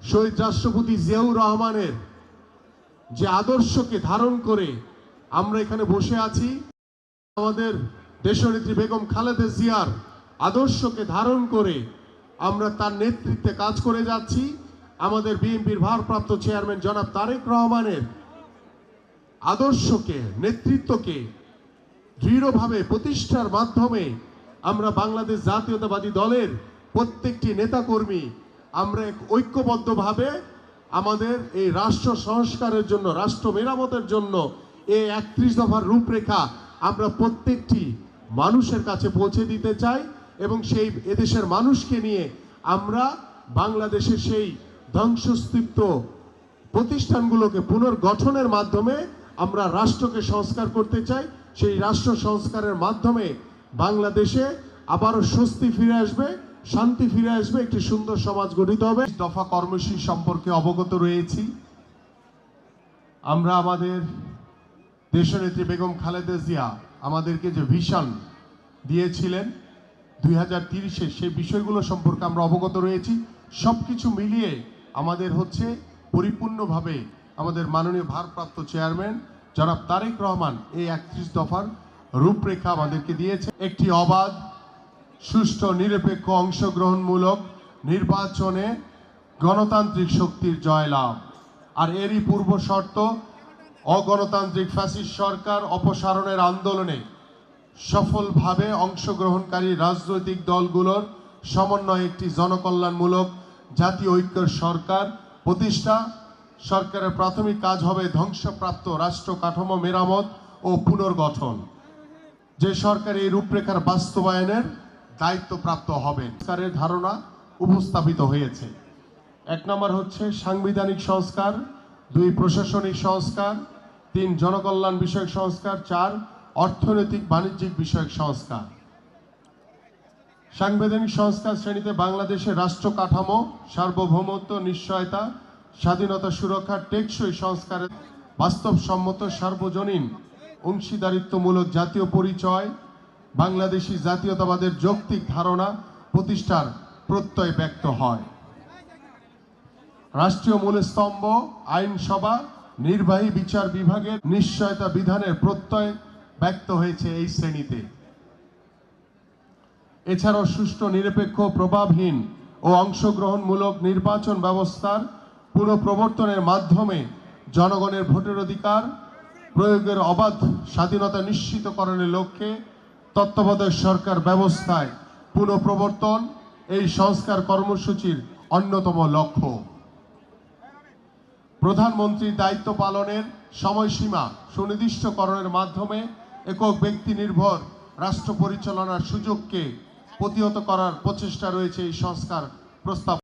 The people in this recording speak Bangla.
শহীদ রাষ্ট্রপতি জিয়াউর রহমানের যে আদর্শকে ধারণ করে আমরা এখানে বসে আছি, আমাদের দেশনেত্রী বেগম খালেদা জিয়ার আদর্শকে ধারণ করে আমরা তার নেতৃত্বে কাজ করে যাচ্ছি। আমাদের বিএনপির ভারপ্রাপ্ত চেয়ারম্যান জনাব তারেক রহমানের আদর্শকে, নেতৃত্বকে দৃঢ়ভাবে প্রতিষ্ঠার মাধ্যমে আমরা বাংলাদেশ জাতীয়তাবাদী দলের প্রত্যেকটি নেতাকর্মী আমরা ঐক্যবদ্ধভাবে আমাদের এই রাষ্ট্র সংস্কারের জন্য, রাষ্ট্র মেরামতের জন্য এই একত্রিশ দফার রূপরেখা আমরা প্রত্যেকটি মানুষের কাছে পৌঁছে দিতে চাই এবং সেই এদেশের মানুষকে নিয়ে আমরা বাংলাদেশের সেই ধ্বংসস্তূপ্ত প্রতিষ্ঠানগুলোকে পুনর্গঠনের মাধ্যমে আমরা রাষ্ট্রকে সংস্কার করতে চাই। সেই রাষ্ট্র সংস্কারের মাধ্যমে বাংলাদেশে আবারও স্বস্তি ফিরে আসবে। শান্তি ফিরে আসবে, একটি সুন্দর সমাজ গঠিত হবে। দফা কর্মসূচি সম্পর্কে অবগত রয়েছি। আমরা আমাদের দেশনেত্রী বেগম খালেদা জিয়া আমাদেরকে যে ভিশন দিয়েছিলেন দুই হাজার তিরিশে সেই বিষয়গুলো সম্পর্কে আমরা অবগত রয়েছি। সব কিছু মিলিয়ে আমাদের হচ্ছে পরিপূর্ণভাবে আমাদের মাননীয় ভারপ্রাপ্ত চেয়ারম্যান জনাব তারেক রহমান এই একত্রিশ দফার রূপরেখা আমাদেরকে দিয়েছে। একটি অবাধ সুষ্ঠু, নিরপেক্ষ, অংশগ্রহণমূলক নির্বাচনে গণতান্ত্রিক শক্তির জয়লাভ। আর এরই পূর্ব শর্ত, অগণতান্ত্রিক ফ্যাসিস্ট সরকার অপসারণের আন্দোলনে সফলভাবে অংশগ্রহণকারী রাজনৈতিক দলগুলোর সমন্বয়ে একটি জনকল্যাণমূলক জাতীয় ঐক্যের সরকার প্রতিষ্ঠা। সরকারের প্রাথমিক কাজ হবে ধ্বংসপ্রাপ্ত রাষ্ট্র কাঠামো মেরামত ও পুনর্গঠন। যে সরকার এই রূপরেখার বাস্তবায়নের দায়িত্বপ্রাপ্ত হবেন। সরকারের ধারণা উপস্থাপিত হয়েছে। এক নম্বর হচ্ছে সাংবিধানিক সংস্কার, দুই প্রশাসনিক সংস্কার, তিন জনকল্যাণ বিষয়ক সংস্কার, চার অর্থনৈতিক বাণিজ্যিক বিষয়ক সংস্কার। সাংবিধানিক সংস্কার শ্রেণীতে বাংলাদেশের রাষ্ট্র কাঠামো, সার্বভৌমত্ব, নিশ্চয়তা, স্বাধীনতা সুরক্ষা টেকসই সংস্কারের বাস্তবসম্মত, সার্বজনীন, অংশীদারিত্বমূলক জাতীয় পরিচয় বাংলাদেশি জাতীয়তাবাদের যৌক্তিক ধারণা প্রতিষ্ঠার প্রত্যয় ব্যক্ত হয়। রাষ্ট্রীয় মূলস্তম্ভ, আইনসভা, নির্বাহী বিচার বিভাগের নিশ্চয়তা বিধানের প্রত্যয় ব্যক্ত হয়েছে এই শ্রেণীতে। এছাড়াও সুষ্ঠু, নিরপেক্ষ, প্রভাবহীন ও অংশগ্রহণমূলক নির্বাচন ব্যবস্থার পুনঃপ্রবর্তনের মাধ্যমে জনগণের ভোটের অধিকার, প্রয়োগের অবাধ স্বাধীনতা নিশ্চিতকরণের লক্ষ্যে তত্ত্বাবধায়ক সরকার ব্যবস্থায় পুনঃপ্রবর্তন এই সংস্কার কর্মসূচির অন্যতম লক্ষ্য। প্রধানমন্ত্রীর দায়িত্ব পালনের সময়সীমা সুনির্দিষ্টকরণের মাধ্যমে একক ব্যক্তি নির্ভর রাষ্ট্র পরিচালনার সুযোগকে প্রতিহত করার প্রচেষ্টা রয়েছে এই সংস্কার প্রস্তাব